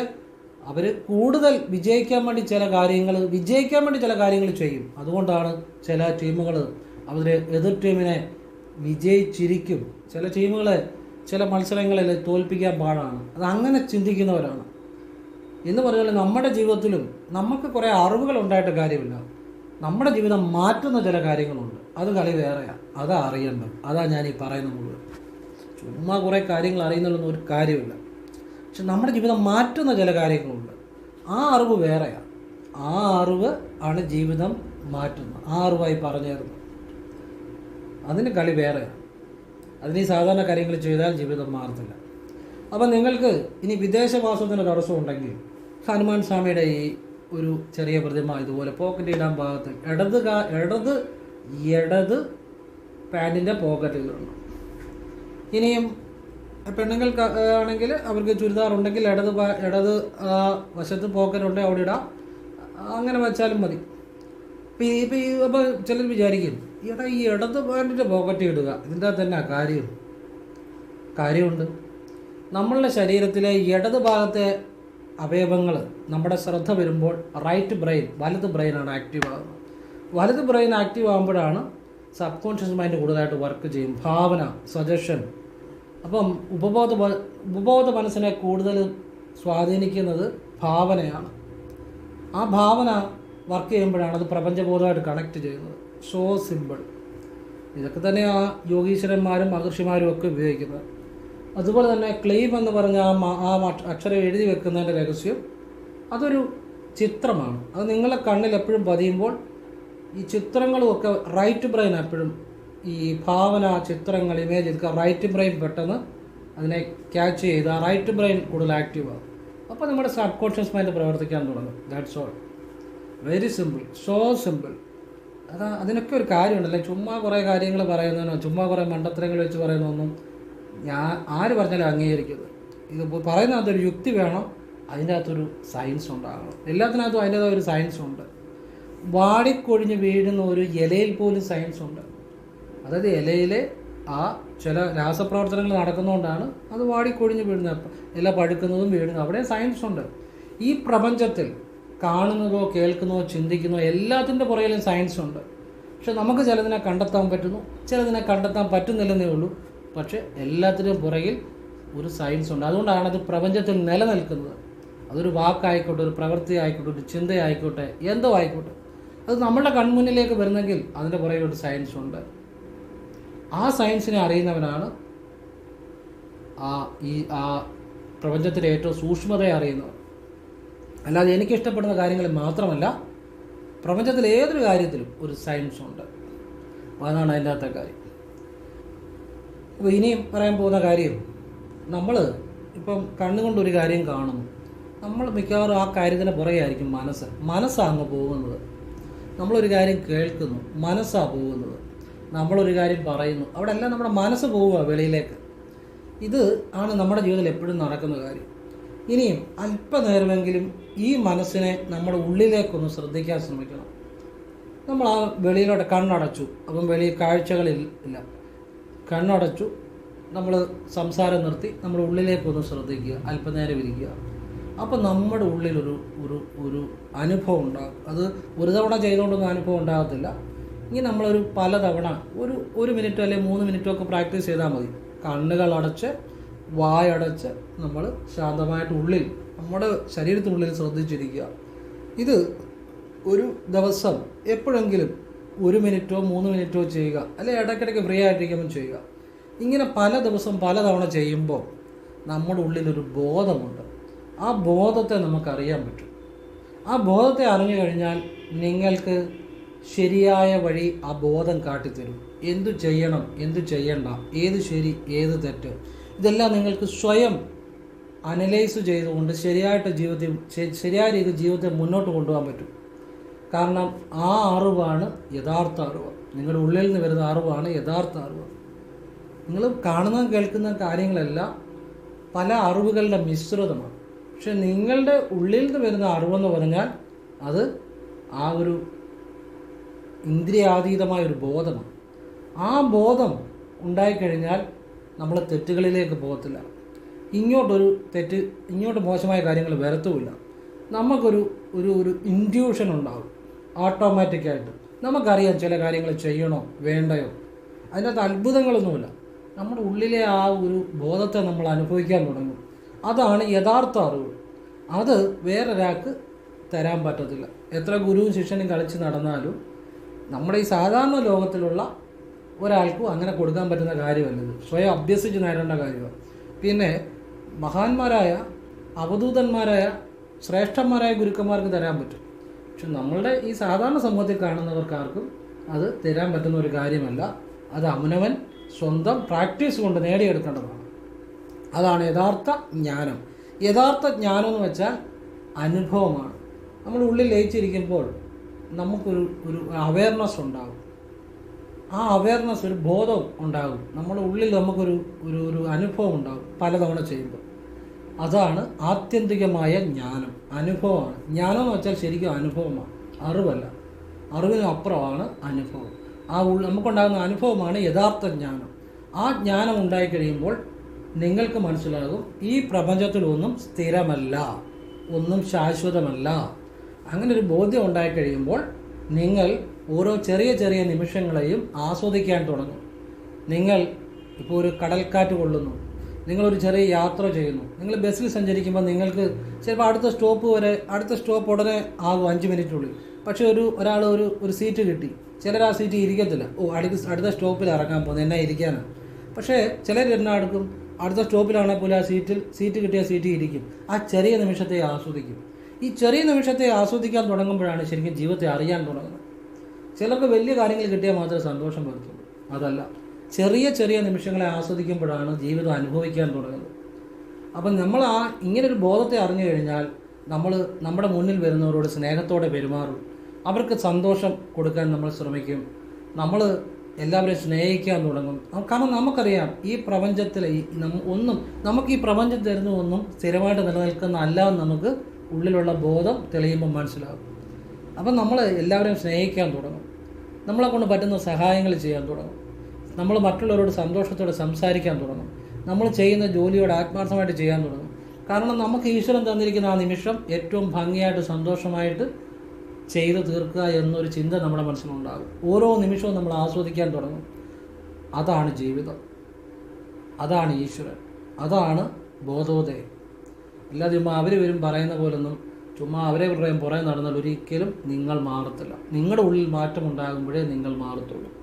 അവർ കൂടുതൽ വിജയിക്കാൻ വേണ്ടി ചില കാര്യങ്ങൾ വിജയിക്കാൻ വേണ്ടി ചില കാര്യങ്ങൾ ചെയ്യും. അതുകൊണ്ടാണ് ചില ടീമുകൾ അവർ എതിർ ടീമിനെ വിജയിച്ചിരിക്കും. ചില ടീമുകളെ ചില മത്സരങ്ങളിൽ തോൽപ്പിക്കാൻ പാടാണ്. അത് അങ്ങനെ ചിന്തിക്കുന്നവരാണ്. എന്ന് പറഞ്ഞാൽ നമ്മുടെ ജീവിതത്തിലും നമുക്ക് കുറേ അറിവുകൾ ഉണ്ടായിട്ട് കാര്യമില്ല. നമ്മുടെ ജീവിതം മാറ്റുന്ന ചില കാര്യങ്ങളുണ്ട്. അത് കളി വേറെയാണ് അതാ അറിയേണ്ടത്. അതാ ഞാൻ ഈ പറയുന്ന മുഴുവൻ. ചുമ്മാ കുറേ കാര്യങ്ങൾ അറിയുന്നുള്ളൊന്നും ഒരു കാര്യമില്ല. പക്ഷെ നമ്മുടെ ജീവിതം മാറ്റുന്ന ചില കാര്യങ്ങളുണ്ട്. ആ അറിവ് വേറെയാണ് ആ അറിവ് ആണ് ജീവിതം മാറ്റുന്നത്. ആ അറിവായി പറഞ്ഞു തരുന്നത് അതിന് കളി വേറെയാണ് അതിന് ഈ സാധാരണ കാര്യങ്ങൾ ചെയ്താൽ ജീവിതം മാറത്തില്ല. അപ്പം നിങ്ങൾക്ക് ഇനി വിദേശവാസത്തിന് തടസ്സം ഉണ്ടെങ്കിൽ ഹനുമാൻ സ്വാമിയുടെ ഈ ഒരു ചെറിയ പ്രതിമ ഇതുപോലെ പോക്കറ്റ് ഇടാൻ ഭാഗത്ത് ഇടത് കാ ഇടത് ഇടത് പാന്റിന്റെ പോക്കറ്റിൽ ഇടണം. ഇനിയും പെണ്ണുങ്ങൾക്ക് ആണെങ്കിൽ അവർക്ക് ചുരിദാർ ഉണ്ടെങ്കിൽ ഇടത് ഇടത് വശത്ത് പോക്കറ്റ് ഉണ്ടെങ്കിൽ അവിടെ ഇടാം. അങ്ങനെ വെച്ചാലും മതി. ഇപ്പം ഇപ്പം ഈ അപ്പോൾ ചിലർ വിചാരിക്കും എടാ ഈ ഇടത് പാന്റിന്റെ പോക്കറ്റ് ഇടുക ഇതിന്റെ തന്നെ കാര്യം? കാര്യമുണ്ട്. നമ്മളുടെ ശരീരത്തിലെ ഇടത് ഭാഗത്തെ അവയവങ്ങൾ നമ്മുടെ ശ്രദ്ധ വരുമ്പോൾ റൈറ്റ് ബ്രെയിൻ വലത് ബ്രെയിനാണ് ആക്റ്റീവ് ആകുന്നത് വലത് ബ്രെയിൻ ആക്റ്റീവ് ആകുമ്പോഴാണ് സബ് കോൺഷ്യസ് മൈൻഡ് കൂടുതലായിട്ട് വർക്ക് ചെയ്യും. ഭാവന സജഷൻ അപ്പം ഉപബോധ ഉപബോധ മനസ്സിനെ കൂടുതൽ സ്വാധീനിക്കുന്നത് ഭാവനയാണ്. ആ ഭാവന വർക്ക് ചെയ്യുമ്പോഴാണ് അത് പ്രപഞ്ചബോധമായിട്ട് കണക്ട് ചെയ്യുന്നത്. സോ സിമ്പിൾ ഇതൊക്കെ തന്നെയാണ് യോഗീശ്വരന്മാരും മഹർഷിമാരും ഒക്കെ ഉപയോഗിക്കുന്നത്. അതുപോലെ തന്നെ ക്ലെയിം എന്ന് പറഞ്ഞ ആ ആ അക്ഷരം എഴുതി വെക്കുന്നതിന്റെ രഹസ്യം അതൊരു ചിത്രമാണ്. അത് നിങ്ങളെ കണ്ണിൽ എപ്പോഴും പതിയുമ്പോൾ ഈ ചിത്രങ്ങളും ഒക്കെ റൈറ്റ് ബ്രെയിൻ എപ്പോഴും ഈ ഭാവന ചിത്രങ്ങൾ ഇമേജ് എടുക്കുക റൈറ്റ് ബ്രെയിൻ പെട്ടെന്ന് അതിനെ ക്യാച്ച് ചെയ്ത് ആ റൈറ്റ് ബ്രെയിൻ കൂടുതൽ ആക്റ്റീവ് ആകും അപ്പോൾ നമ്മുടെ സബ് കോൺഷ്യസ് മൈൻഡ് പ്രവർത്തിക്കാൻ തുടങ്ങും. That's all very simple so simple അതാ അതിനൊക്കെ ഒരു കാര്യമുണ്ടല്ലേ? ചുമ്മാ കുറേ കാര്യങ്ങൾ പറയുന്നതിനോ ചുമ്മാ കുറേ മണ്ടത്തരങ്ങൾ വെച്ച് പറയുന്നതൊന്നും ഞാൻ ആര് പറഞ്ഞാലും അംഗീകരിക്കരുത്. ഇത് പറയുന്നതൊരു യുക്തി വേണം അതിന്റെ അകത്തൊരു സയൻസ് ഉണ്ടാകണം. എല്ലാത്തിനകത്തും അതിന്റെതായ ഒരു സയൻസ് ഉണ്ട്. വാടിക്കൊഴിഞ്ഞ് വീഴുന്ന ഒരു ഇലയിൽ പോലും സയൻസ് ഉണ്ട്. അതായത് ഇലയിലെ ആ ചില രാസപ്രവർത്തനങ്ങൾ നടക്കുന്നതുകൊണ്ടാണ് അത് വാടിക്കൊഴിഞ്ഞ് വീഴുന്നത് ഇല പഴുക്കുന്നതും വീഴുന്നതും. അവിടെ സയൻസ് ഉണ്ട്. ഈ പ്രപഞ്ചത്തിൽ കാണുന്നതോ കേൾക്കുന്നതോ ചിന്തിക്കുന്നതോ എല്ലാത്തിന്റെ പുറകിലും സയൻസ് ഉണ്ട്. പക്ഷെ നമുക്ക് ചിലതിനെ കണ്ടെത്താൻ പറ്റുന്നു ചിലതിനെ കണ്ടെത്താൻ പറ്റുന്നില്ലെന്നേ ഉള്ളൂ. പക്ഷെ എല്ലാത്തിനും പുറകിൽ ഒരു സയൻസ് ഉണ്ട്. അതുകൊണ്ടാണ് അത് പ്രപഞ്ചത്തിൽ നിലനിൽക്കുന്നത്. അതൊരു വാക്കായിക്കോട്ടെ ഒരു പ്രവൃത്തി ആയിക്കോട്ടെ ഒരു ചിന്തയായിക്കോട്ടെ എന്തോ ആയിക്കോട്ടെ. അത് നമ്മുടെ കൺമുന്നിലേക്ക് വരുന്നെങ്കിൽ അതിന്റെ പുറകെ ഒരു സയൻസ് ഉണ്ട്. ആ സയൻസിനെ അറിയുന്നവനാണ് ആ ഈ ആ പ്രപഞ്ചത്തിലെ ഏറ്റവും സൂക്ഷ്മതയെ അറിയുന്നത് അല്ലാതെ എനിക്ക് ഇഷ്ടപ്പെടുന്ന കാര്യങ്ങളിൽ മാത്രമല്ല പ്രപഞ്ചത്തിലെ ഏതൊരു കാര്യത്തിലും ഒരു സയൻസ് ഉണ്ട്. അതാണ് അതിന്റെ അകത്തെ കാര്യം. അപ്പോൾ ഇനിയും പറയാൻ പോകുന്ന കാര്യം നമ്മൾ ഇപ്പം കണ്ണുകൊണ്ട് ഒരു കാര്യം കാണുന്നു. നമ്മൾ മിക്കവാറും ആ കാര്യത്തിന് പുറകെ ആയിരിക്കും മനസ്സ് മനസ്സാണ് അങ്ങ് പോകുന്നത്. നമ്മളൊരു കാര്യം കേൾക്കുന്നു മനസ്സാണ് പോകുന്നത്. നമ്മളൊരു കാര്യം പറയുന്നു. അവിടെ എല്ലാം നമ്മുടെ മനസ്സ് പോവുക വെളിയിലേക്ക്. ഇത് ആണ് നമ്മുടെ ജീവിതത്തിൽ എപ്പോഴും നടക്കുന്ന കാര്യം. ഇനിയും അല്പനേരമെങ്കിലും ഈ മനസ്സിനെ നമ്മുടെ ഉള്ളിലേക്കൊന്ന് ശ്രദ്ധിക്കാൻ ശ്രമിക്കണം. നമ്മൾ ആ വെളിയിലോട്ട് കണ്ണടച്ചു. അപ്പം വെളിയിൽ കാഴ്ചകളിൽ ഇല്ല. കണ്ണടച്ചു. നമ്മൾ സംസാരം നിർത്തി നമ്മൾ ഉള്ളിലേക്കൊന്ന് ശ്രദ്ധിക്കുക അല്പനേരം ഇരിക്കുക. അപ്പം നമ്മുടെ ഉള്ളിലൊരു ഒരു ഒരു അനുഭവം ഉണ്ടാകും അത് ഒരു തവണ ചെയ്തുകൊണ്ടൊന്നും അനുഭവം ഉണ്ടാകത്തില്ല. ഇനി നമ്മളൊരു പലതവണ ഒരു ഒരു മിനിറ്റോ അല്ലെങ്കിൽ മൂന്ന് മിനിറ്റോ ഒക്കെ പ്രാക്ടീസ് ചെയ്താൽ മതി. കണ്ണുകൾ അടച്ച് വായടച്ച് നമ്മൾ ശാന്തമായിട്ട് ഉള്ളിൽ നമ്മുടെ ശരീരത്തിനുള്ളിൽ ശ്രദ്ധിച്ചിരിക്കുക. ഇത് ഒരു ദിവസം എപ്പോഴെങ്കിലും ഒരു മിനിറ്റോ മൂന്ന് മിനിറ്റോ ചെയ്യുക. അല്ലെങ്കിൽ ഇടയ്ക്കിടയ്ക്ക് ഫ്രീ ആയിട്ടിരിക്കുമ്പോൾ ചെയ്യുക. ഇങ്ങനെ പല ദിവസം പല തവണ ചെയ്യുമ്പോൾ നമ്മുടെ ഉള്ളിലൊരു ബോധമുണ്ട്. ആ ബോധത്തെ നമുക്കറിയാൻ പറ്റും. ആ ബോധത്തെ അറിഞ്ഞു കഴിഞ്ഞാൽ നിങ്ങൾക്ക് ശരിയായ വഴി ആ ബോധം കാട്ടിത്തരും. എന്തു ചെയ്യണം എന്തു ചെയ്യണ്ട ഏത് ശരി ഏത് തെറ്റ്. ഇതെല്ലാം നിങ്ങൾക്ക് സ്വയം അനലൈസ് ചെയ്തുകൊണ്ട് ശരിയായിട്ട് ജീവിതത്തിൽ ശരിയായ രീതിയിൽ ജീവിതത്തെ മുന്നോട്ട് കൊണ്ടുപോകാൻ പറ്റും. കാരണം ആ അറിവാണ് യഥാർത്ഥ അറിവ്. നിങ്ങളുടെ ഉള്ളിൽ നിന്ന് വരുന്ന അറിവാണ് യഥാർത്ഥ അറിവ്. നിങ്ങൾ കാണുന്ന കേൾക്കുന്ന കാര്യങ്ങളെല്ലാം പല അറിവുകളുടെ മിശ്രിതമാണ്. പക്ഷെ നിങ്ങളുടെ ഉള്ളിൽ നിന്ന് വരുന്ന അറിവെന്ന് പറഞ്ഞാൽ അത് ആ ഒരു ഇന്ദ്രിയാതീതമായ ഒരു ബോധമാണ്. ആ ബോധം ഉണ്ടായിക്കഴിഞ്ഞാൽ നമ്മൾ തെറ്റുകളിലേക്ക് പോകത്തില്ല. ഇങ്ങോട്ടൊരു തെറ്റ് ഇങ്ങോട്ട് മോശമായ കാര്യങ്ങൾ വരത്തുമില്ല. നമുക്കൊരു ഒരു ഒരു ഇൻഡ്യൂഷൻ ഉണ്ടാകും. ഓട്ടോമാറ്റിക്കായിട്ട്. നമുക്കറിയാം ചില കാര്യങ്ങൾ ചെയ്യണോ വേണ്ടയോ. അതിനകത്ത് അത്ഭുതങ്ങളൊന്നുമില്ല. നമ്മുടെ ഉള്ളിലെ ആ ഒരു ബോധത്തെ നമ്മൾ അനുഭവിക്കാൻ തുടങ്ങും. അതാണ് യഥാർത്ഥ അറിവ്. അത് വേറൊരാൾക്ക് തരാൻ പറ്റത്തില്ല. എത്ര ഗുരുവും ശിഷ്യനും കളിച്ച് നടന്നാലും നമ്മുടെ ഈ സാധാരണ ലോകത്തിലുള്ള ഒരാൾക്കും അങ്ങനെ കൊടുക്കാൻ പറ്റുന്ന കാര്യമല്ലത് സ്വയം അഭ്യസിച്ച് നേടേണ്ട കാര്യമാണ്. പിന്നെ മഹാന്മാരായ അവധൂതന്മാരായ ശ്രേഷ്ഠന്മാരായ ഗുരുക്കന്മാർക്ക് തരാൻ പറ്റും. പക്ഷെ നമ്മളുടെ ഈ സാധാരണ സമൂഹത്തിൽ കാണുന്നവർക്കാർക്കും അത് തരാൻ പറ്റുന്ന ഒരു കാര്യമല്ല. അത് അവനവൻ സ്വന്തം പ്രാക്ടീസ് കൊണ്ട് നേടിയെടുക്കേണ്ടതാണ്. അതാണ് യഥാർത്ഥ ജ്ഞാനം. യഥാർത്ഥ ജ്ഞാനം എന്ന് വെച്ചാൽ അനുഭവമാണ്. നമ്മൾ ഉള്ളിൽ ലയിച്ചിരിക്കുമ്പോൾ നമുക്കൊരു ഒരു അവയർനെസ് ഉണ്ടാകും. ആ അവയർനെസ് ഒരു ബോധം ഉണ്ടാകും. നമ്മുടെ ഉള്ളിൽ നമുക്കൊരു ഒരു ഒരു അനുഭവം ഉണ്ടാകും പലതവണ ചെയ്യുമ്പോൾ. അതാണ് ആത്യന്തികമായ ജ്ഞാനം. അനുഭവമാണ്. ജ്ഞാനം എന്ന് വെച്ചാൽ ശരിക്കും അനുഭവമാണ്. അറിവല്ല. അറിവിനും അപ്പുറമാണ് അനുഭവം. ആ ഉൾ നമുക്കുണ്ടാകുന്ന അനുഭവമാണ് യഥാർത്ഥ ജ്ഞാനം. ആ ജ്ഞാനം ഉണ്ടായിക്കഴിയുമ്പോൾ നിങ്ങൾക്ക് മനസ്സിലാകും ഈ പ്രപഞ്ചത്തിലൊന്നും സ്ഥിരമല്ല. ഒന്നും ശാശ്വതമല്ല. അങ്ങനെ ഒരു ബോധ്യം ഉണ്ടായിക്കഴിയുമ്പോൾ നിങ്ങൾ ഓരോ ചെറിയ ചെറിയ നിമിഷങ്ങളെയും ആസ്വദിക്കാൻ തുടങ്ങും. നിങ്ങൾ ഇപ്പോൾ ഒരു കടൽക്കാറ്റ് കൊള്ളുന്നു. നിങ്ങളൊരു ചെറിയ യാത്ര ചെയ്യുന്നു. നിങ്ങൾ ബസ്സിൽ സഞ്ചരിക്കുമ്പോൾ നിങ്ങൾക്ക് ചിലപ്പോൾ അടുത്ത സ്റ്റോപ്പ് വരെ അടുത്ത സ്റ്റോപ്പ് ഉടനെ ആകും അഞ്ച് മിനിറ്റിനുള്ളിൽ. പക്ഷേ ഒരു ഒരാൾ ഒരു ഒരു സീറ്റ് കിട്ടി. ചിലർ ആ സീറ്റ് ഇരിക്കത്തില്ല. ഓ അടുത്ത അടുത്ത സ്റ്റോപ്പിൽ ഇറങ്ങാൻ പോകുന്നത് എന്നാ ഇരിക്കാനാണ് പക്ഷേ ചിലർ എന്നാ എടുക്കും അടുത്ത സ്റ്റോപ്പിലാണെങ്കിൽ പോലും ആ സീറ്റിൽ സീറ്റ് കിട്ടിയ സീറ്റിൽ ഇരിക്കും. ആ ചെറിയ നിമിഷത്തെ ആസ്വദിക്കും. ഈ ചെറിയ നിമിഷത്തെ ആസ്വദിക്കാൻ തുടങ്ങുമ്പോഴാണ് ശരിക്കും ജീവിതത്തെ അറിയാൻ തുടങ്ങുന്നത്. ചിലർക്ക് വലിയ കാര്യങ്ങൾ കിട്ടിയാൽ മാത്രമേ സന്തോഷം വരുത്തുള്ളൂ അതല്ല. ചെറിയ ചെറിയ നിമിഷങ്ങളെ ആസ്വദിക്കുമ്പോഴാണ് ജീവിതം അനുഭവിക്കാൻ തുടങ്ങുന്നത്. അപ്പം നമ്മൾ ആ ഇങ്ങനൊരു ബോധത്തെ അറിഞ്ഞു കഴിഞ്ഞാൽ നമ്മൾ നമ്മുടെ മുന്നിൽ വരുന്നവരോട് സ്നേഹത്തോടെ പെരുമാറും. അവർക്ക് സന്തോഷം കൊടുക്കാൻ നമ്മൾ ശ്രമിക്കും. നമ്മൾ എല്ലാവരെയും സ്നേഹിക്കാൻ തുടങ്ങും. കാരണം നമുക്കറിയാം ഈ പ്രപഞ്ചത്തിൽ ഒന്നും നമുക്ക് ഈ പ്രപഞ്ചം തരുന്ന ഒന്നും സ്ഥിരമായിട്ട് നിലനിൽക്കുന്ന അല്ല എന്ന് നമുക്ക് ഉള്ളിലുള്ള ബോധം തെളിയുമ്പോൾ മനസ്സിലാകും. അപ്പം നമ്മൾ എല്ലാവരെയും സ്നേഹിക്കാൻ തുടങ്ങും. നമ്മളെ കൊണ്ട് പറ്റുന്ന സഹായങ്ങൾ ചെയ്യാൻ തുടങ്ങും. നമ്മൾ മറ്റുള്ളവരോട് സന്തോഷത്തോടെ സംസാരിക്കാൻ തുടങ്ങും. നമ്മൾ ചെയ്യുന്ന ജോലിയോട് ആത്മാർത്ഥമായിട്ട് ചെയ്യാൻ തുടങ്ങും. കാരണം നമുക്ക് ഈശ്വരൻ തന്നിരിക്കുന്ന ആ നിമിഷം ഏറ്റവും ഭംഗിയായിട്ട് സന്തോഷമായിട്ട് ചെയ്തു തീർക്കുക എന്നൊരു ചിന്ത നമ്മുടെ മനസ്സിലുണ്ടാകും. ഓരോ നിമിഷവും നമ്മൾ ആസ്വദിക്കാൻ തുടങ്ങും. അതാണ് ജീവിതം. അതാണ് ഈശ്വരൻ. അതാണ് ബോധോദയം. അല്ലാതെ ചുമ്മാ അവർ വരും പറയുന്ന പോലൊന്നും ചുമ്മാ അവരെ പറയും പുറകെ നടന്നാൽ ഒരിക്കലും നിങ്ങൾ മാറത്തില്ല. നിങ്ങളുടെ ഉള്ളിൽ മാറ്റം ഉണ്ടാകുമ്പോഴേ നിങ്ങൾ മാറത്തുള്ളൂ.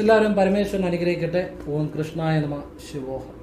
എല്ലാവരും പരമേശ്വരൻ അനുഗ്രഹിക്കട്ടെ. ഓം കൃഷ്ണായ നമ ശിവോഹം.